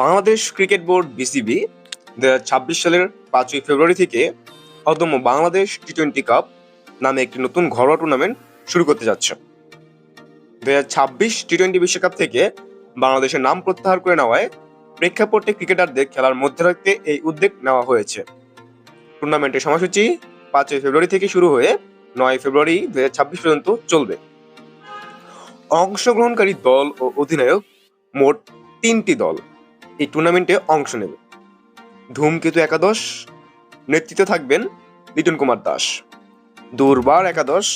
Bangladesh cricket board BCB দু ছাব্বিশ সালের পাঁচই ফেব্রুয়ারি থেকে অদম্য বাংলাদেশ টি টোয়েন্টি কাপ নামে একটি নতুন ঘরোয়া টুর্নামেন্ট শুরু করতে যাচ্ছে। দু ছাব্বিশ টি টোয়েন্টি বিশ্বকাপ থেকে বাংলাদেশের নাম প্রত্যাহার করে নেওয়ায় প্রেক্ষাপটে ক্রিকেটারদের খেলার মধ্যে রাখতে এই উদ্যোগ নেওয়া হয়েছে। টুর্নামেন্টের সময়সূচি পাঁচই ফেব্রুয়ারি থেকে শুরু হয়ে নয় ফেব্রুয়ারি দু ছাব্বিশ পর্যন্ত চলবে। অংশগ্রহণকারী দল ও অধিনায়ক মোট তিনটি দল। এই টুর্নামেন্টে অংশ নেবে। ধূমকেতু একাদশ, নেতৃত্বে থাকবেন লিটন কুমার দাস। দুর্বার একাদশ,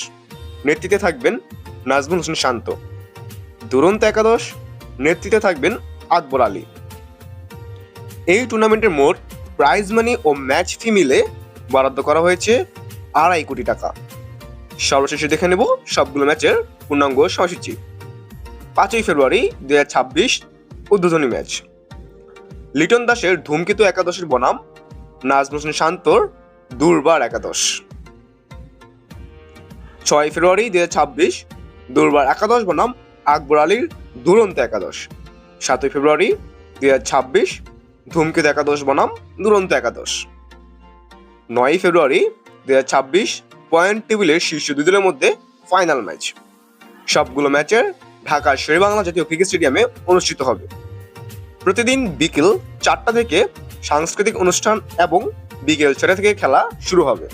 নেতৃত্বে থাকবেন নাজমুল হোসেন শান্ত। দুরন্ত একাদশ, নেতৃত্বে থাকবেন আকবর আলী। এই টুর্নামেন্টের মোট প্রাইজ মানি ও ম্যাচ ফি মিলে বরাদ্দ করা হয়েছে আড়াই কোটি টাকা। সর্বশেষে দেখে নেব সবগুলো ম্যাচের পূর্ণাঙ্গ সময়সূচি। পাঁচই ফেব্রুয়ারি দু হাজার ছাব্বিশ উদ্বোধনী ম্যাচ লিটন দাসের ধূমকেতু একাদশের বনাম নাজমুল হোসেন শান্তর দুর্বার একাদশ। ছয় ফেব্রুয়ারি হাজার ছাব্বিশ, দুর্বার একাদশ বনাম, আকবর আলীর দুরন্ত একাদশ। সাতই ফেব্রুয়ারি হাজার ছাব্বিশ, ধূমকেতু একাদশ বনাম, দুরন্ত একাদশ। নয় ফেব্রুয়ারি দু ছাব্বিশ, পয়েন্ট টেবিলের শীর্ষ দুই দলের মধ্যে ফাইনাল ম্যাচ। সবগুলো ম্যাচের ঢাকার শেরেবাংলা জাতীয় ক্রিকেট স্টেডিয়ামে অনুষ্ঠিত হবে। প্রতিদিন বিকেল চারটা থেকে সাংস্কৃতিক অনুষ্ঠান এবং বিকেল ছটা থেকে খেলা শুরু হবে।